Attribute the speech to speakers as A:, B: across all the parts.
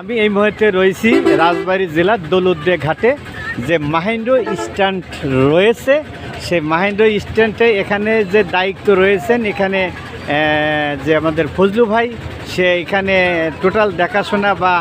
A: আমি এই মুহূর্তে রয়েছি রাজবাড়ী জেলার দৌলতদিয়া ঘাটে। যে মাহেন্দ্র স্ট্যান্ড রয়েছে, সেই মাহেন্দ্র স্ট্যান্ডে এখানে যে দায়িত্ব রয়েছেন, এখানে যে আমাদের ফজলু ভাই, সে এখানে টোটাল দেখাশোনা বা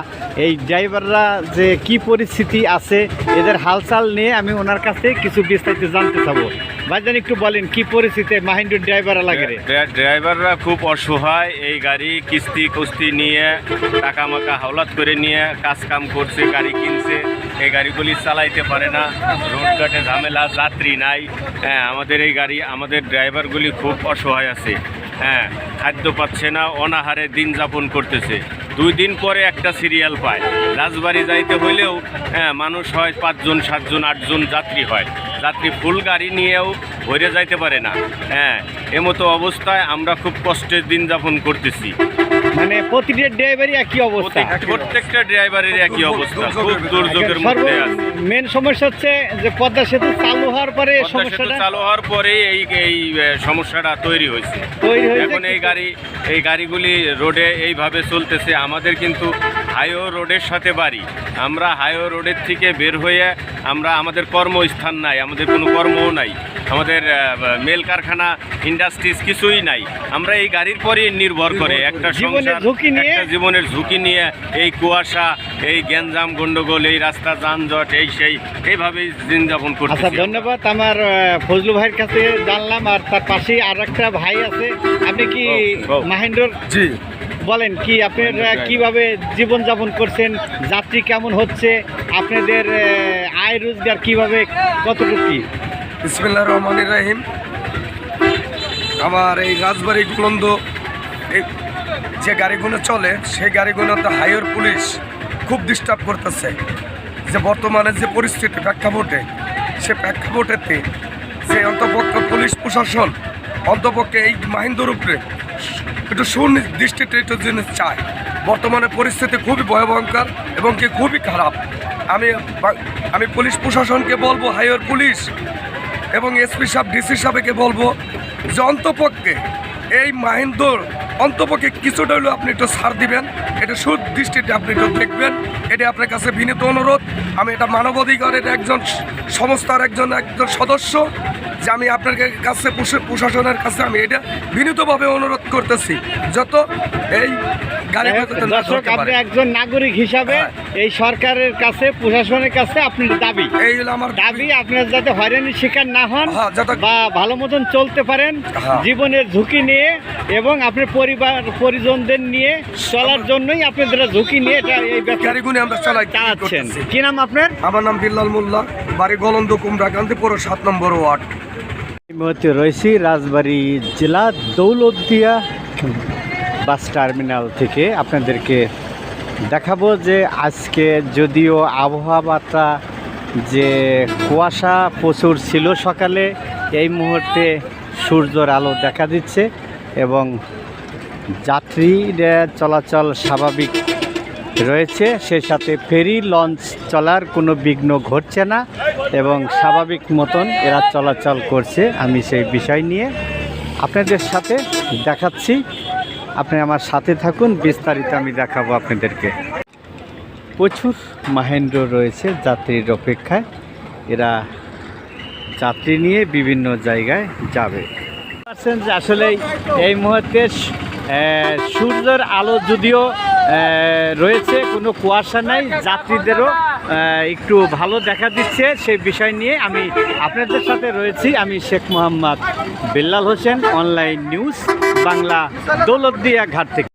A: এই ড্রাইভাররা যে কি পরিস্থিতি আছে, এদের হালচাল নিয়ে আমি ওনার কাছে কিছু বিস্তারিত জানতে চাবো। ভাইজান, একটু বলেন, কি পরিস্থিতি মাহেন্দ্র ড্রাইভার লাগে
B: ড্রা- ড্রাইভাররা খুব অসহায়, এই গাড়ি কিস্তি কুস্তি নিয়ে টাকা মাকা হাওলাত করে নিয়ে কাজ কাম করছে, গাড়ি কিনছে, এই গাড়িগুলি চালাইতে পারে না, রোডঘাটে ঝামেলা, যাত্রী নাই হ্যাঁ আমাদের এই গাড়ি, আমাদের ড্রাইভারগুলি খুব অসহায় আছে হ্যাঁ খাদ্য পাচ্ছে না, অনাহারে দিন যাপন করতেছে, দুই দিন পরে একটা সিরিয়াল পায়, রাজবাড়ি যাইতে হইলেও হ্যাঁ মানুষ হয় পাঁচজন, সাতজন, আটজন যাত্রী হয় যাত্রী ফুল গাড়ি নিয়েও ভরে যাইতে পারে না। হ্যাঁ এমতো অবস্থায় আমরা খুব কষ্টের দিন যাপন করতেছি।
A: মানে প্রতিটা ড্রাইভারই একই অবস্থা।
B: প্রত্যেকটা ড্রাইভারের একই অবস্থা। খুব দুর্যোগের মধ্যে আছে।
A: মেন সমস্যা হচ্ছে যে পদ্মা সেতু চালু হওয়ার পরে সমস্যাটা
B: চালু হওয়ার পরে এই এই সমস্যাটা তৈরি হয়েছে। এখন এই গাড়ি এই গাড়িগুলি রোডে এইভাবে চলতেছে। আমাদের কিন্তু হাইও রোডের সাথে বাড়ি। আমরা হাইও রোডের থেকে বের হয়ে আমরা আমাদের কর্মস্থান নাই। আমাদের কোনো কর্মও নাই। আমাদের মেল কারখানা ইন্ডাস্ট্রিজ কিছুই নাই। আমরা এই গাড়ির পরেই নির্ভর করে একটা
A: জীবনের
B: সংসার
A: ঝুঁকি নিয়ে-
B: একটা জীবনের ঝুঁকি নিয়ে এই কুয়াশা এই গ্যাঞ্জাম গন্ডগোল এই রাস্তা যানজট এই সেই এইভাবেই দিন যাপন
A: আচ্ছা ধন্যবাদ। আমার ফজলু ভাইয়ের কাছে জানলাম আর তার পাশেই আর একটা ভাই আছে। আপনি কি। মাহেন্দ্র
C: জি।
A: বলেন কি আপনারা কীভাবে জীবন যাপন করছেন? যাত্রী কেমন হচ্ছে? আপনাদের আয় রোজগার কীভাবে কতটুকু? কি
C: বিসমিল্লাহ রহমান রাহিম। আমার এই রাজবাড়ি গুলন্দ যে গাড়িগুলো চলে, সেই গাড়িগুলোতে হাইওয়ের পুলিশ খুব ডিস্টার্ব করতেছে। যে বর্তমানে যে পরিস্থিতি প্রেক্ষাপটে, সে প্রেক্ষাপটেতে যে অন্তপক্ষ পুলিশ প্রশাসন, অন্তপক্ষে এই মাহিন্দর উপরে একটু সুনির্দিষ্টিতে একটু জিনিস চায়। বর্তমানে পরিস্থিতি খুবই ভয়ভয়ঙ্কর এবং কি খুবই খারাপ। আমি আমি পুলিশ প্রশাসনকে বলব হাইওয়ের পুলিশ এবং এসপি সাহেব ডিসি সাহেবকে বলব যে অন্তপক্ষে এই মাহিন্দর অন্তপক্ষে কিছুটা হলেও আপনি একটু ছাড় দিবেন। এটা সুদৃষ্টিতে আপনি একটু দেখবেন। এটা আপনার কাছে বিনীত অনুরোধ। আমি এটা মানবাধিকারের একজন সংস্থার একজন একজন সদস্য। যে আমি আপনার কাছে প্রশাসনের কাছে আমি এটা বিনীতভাবে অনুরোধ করতেছি যত এই গাড়ি
A: দর্শক আপনি একজন নাগরিক হিসাবে
C: হ্যাঁ।
A: এই সরকারের কাছে প্রশাসনের কাছে আপনি দাবি।
C: এই হলো আমার
A: দাবি আপনার যাতে হয়রানির শিকার না হন
C: হ্যাঁ,
A: বা ভালো মতন চলতে পারেন
C: হ্যাঁ।
A: জীবনের ঝুঁকি নিয়ে এবং আপনার পরিবার পরিজনদের নিয়ে চলার জন্যই আপনাদের ঝুঁকি নিয়ে এটা এই
C: গাড়িগুলি আমরা চালাই
A: চালাচ্ছেন। কি নাম আপনার?
C: আমার নাম বিল্লাল মোল্লা বাড়ি গলন্দ কুমড়াকান্তি পুরো সাত নম্বর ওয়ার্ড।
A: এই মুহূর্তে রয়েছি রাজবাড়ী জেলা দৌলতদিয়া বাস টার্মিনাল থেকে। আপনাদেরকে দেখাবো যে আজকে যদিও আবহাওয়া আবহাওয়াটা যে কুয়াশা প্রচুর ছিল সকালে, এই মুহূর্তে সূর্যর আলো দেখা দিচ্ছে এবং যাত্রীরা চলাচল স্বাভাবিক রয়েছে। সেই সাথে ফেরি লঞ্চ চলার কোনো বিঘ্ন ঘটছে না। এবং স্বাভাবিক মতন এরা চলাচল করছে। আমি সেই বিষয় নিয়ে আপনাদের সাথে দেখাচ্ছি। আপনি আমার সাথে থাকুন, বিস্তারিত আমি দেখাবো আপনাদেরকে। প্রচুর মাহেন্দ্র রয়েছে যাত্রীর অপেক্ষায়। এরা যাত্রী নিয়ে বিভিন্ন জায়গায় যাবে। পারছেন যে আসলে এই মুহূর্তে সূর্যের আলো যদিও রয়েছে, কোনো কুয়াশা নাই, যাত্রীদেরও একটু ভালো দেখা দিচ্ছে সেই বিষয় নিয়ে আমি আপনাদের সাথে রয়েছি। আমি শেখ মোহাম্মদ বিল্লাল হোসেন, অনলাইন নিউজ, বাংলা দৌলতদিয়া ঘাট থেকে।